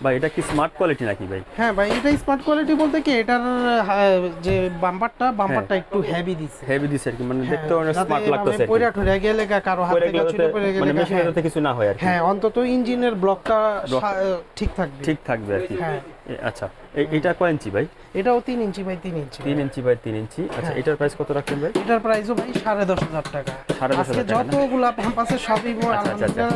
ভাই এটা কি স্মার্ট কোয়ালিটি নাকি ভাই হ্যাঁ ভাই এটা স্মার্ট কোয়ালিটি বলতে কি এটার যে বাম্পারটা বাম্পারটা একটু হেভি দিছে হেভি দিছে আর কি মানে হ্যাঁ, দেখতে অনেক স্মার্ট লাগতেছে। পয়রা ঠরে গেলে কারও হাত থেকে গেলে ছুটে পড়ে গেলে মানে গা, মেশিনের হ্যাঁ। কিছু না হয় আর কি হ্যাঁ অন্তত ইঞ্জিনের ব্লকটা ঠিক থাকবে ঠিক থাকবে আর কি হ্যাঁ। আচ্ছা এটা কয় ইঞ্চি ভাই? এটাও তিন ইঞ্চি বাই তিন ইঞ্চি। তিন ইঞ্চি বাই তিন ইঞ্চি। আচ্ছা হ্যাঁ। এটার প্রাইস কত রাখবেন ভাই? এটার প্রাইসও ভাই সাড়ে দশ হাজার টাকা। সাড়ে দশ হাজার যতগুলা পাম্প আছে সবই আচ্ছা, আচ্ছা, আচ্ছা।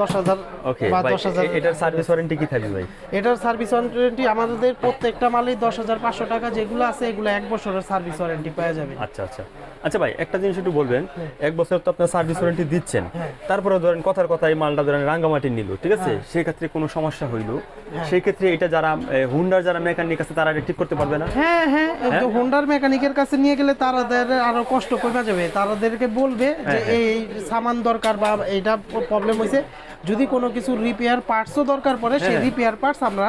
দশ হাজার ওকে দশ হাজার। এটার সার্ভিস ওয়ারেন্টি কি থাকবে ভাই? এটার সার্ভিস ওয়ারেন্টি আমাদের প্রত্যেকটা মালেই দশ হাজার পাঁচশো টাকা যেগুলো আছে এগুলো এক বছরের সার্ভিস ওয়ারেন্টি পাওয়া যাবে। আচ্ছা আচ্ছা। আচ্ছা ভাই একটা জিনিস একটু বলবেন। এক বছর তো আপনার সার্ভিস ওয়ারেন্টি দিচ্ছেন। হ্যাঁ। তারপরে ধরেন কথার কথা এই মালটা ধরেন রাঙ্গামাটি নিল ঠিক আছে? সেক্ষেত্রে কোনো সমস্যা হইল। হ্যাঁ। সেই ক্ষেত্রে এটা যারা হুন্ডার যারা মেকানিক আছে তারা ঠিক করতে পারবে না? হ্যাঁ হ্যাঁ তো হোন্ডার মেকানিকের কাছে নিয়ে গেলে তারাদের আরও কষ্ট কমে যাবে। তারাদেরকে বলবে যে হ্যাঁ, হ্যাঁ। এই সামান দরকার বা এইটা প্রবলেম হয়েছে যদি কোনো কিছু রিপেয়ার পার্টসও দরকার পড়ে সেই হ্যাঁ। রিপেয়ার পার্টস আমরা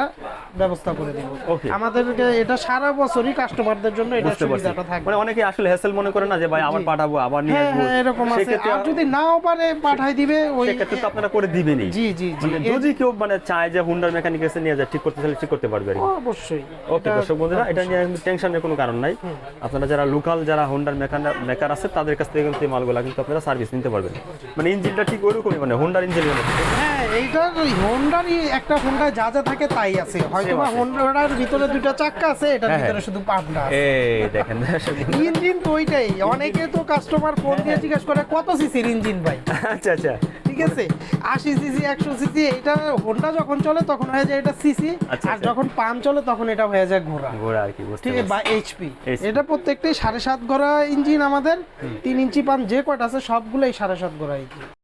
ব্যবস্থা করে দেব। Okay. আমাদেরকে এটা সারা বছরই কাস্টমারদের জন্য এটা সুবিধাটা থাকবে। মানে অনেকে আসলে হ্যাসেল মনে করে না যে ভাই আবার পাঠাবো আবার নিয়ে হ্যাঁ আসব। হ্যাঁ এরকম আছে। আর যদি নাও পারে পাঠাই দিবে ওই সেক্ষেত্রে তো আপনারা করে দিবেনই। জি জি জি। মানে যদি কেউ মানে চায় যে হুন্ডার মেকানিক এসে নিয়ে যায় ঠিক করতে চাইলে ঠিক করতে পারবে অবশ্যই। ওকে দর্শক বন্ধুরা এটা নিয়ে টেনশনের কোনো কারণ নাই। আপনারা যারা লোকাল যারা হোন্ডার মেকার মেকার আছে তাদের কাছ থেকে কিন্তু মালগুলা কিন্তু আপনারা সার্ভিস নিতে পারবেন। মানে ইঞ্জিনটা ঠিক ওরকমই মানে হোন্ডার ইঞ্জিনের মতো হ্যাঁ এইটার হোন্ডারই একটা হোন্ডায় যা যা থাকে তাই আছে। হয়তো বা হোন্ডার ভিতরে দুইটা চাক্কা আছে এটার হ্যাঁ, ভিতরে হ্যাঁ। শুধু পাবনা এই দেখেন ইঞ্জিন তো ওইটাই। অনেকে তো কাস্টমার ফোন দিয়ে জিজ্ঞাসা করে কত সিসির ইঞ্জিন ভাই? আচ্ছা আচ্ছা। আছে আশি সিসি একশো সিসি এটা হোন্ডা যখন চলে তখন হয়ে যায় এটা সিসি আচ্ছা, আর আচ্ছা। যখন পাম চলে তখন এটা হয়ে যায় ঘোড়া। ঘোড়া আর কি বুঝতে ঠিক আছে বা এইচপি এটা প্রত্যেকটাই সাড়ে সাত ঘোড়া ইঞ্জিন আমাদের। তিন ইঞ্চি পাম্প যে কয়টা আছে সবগুলোই সাড়ে সাত ঘোড়া ইঞ্জিন।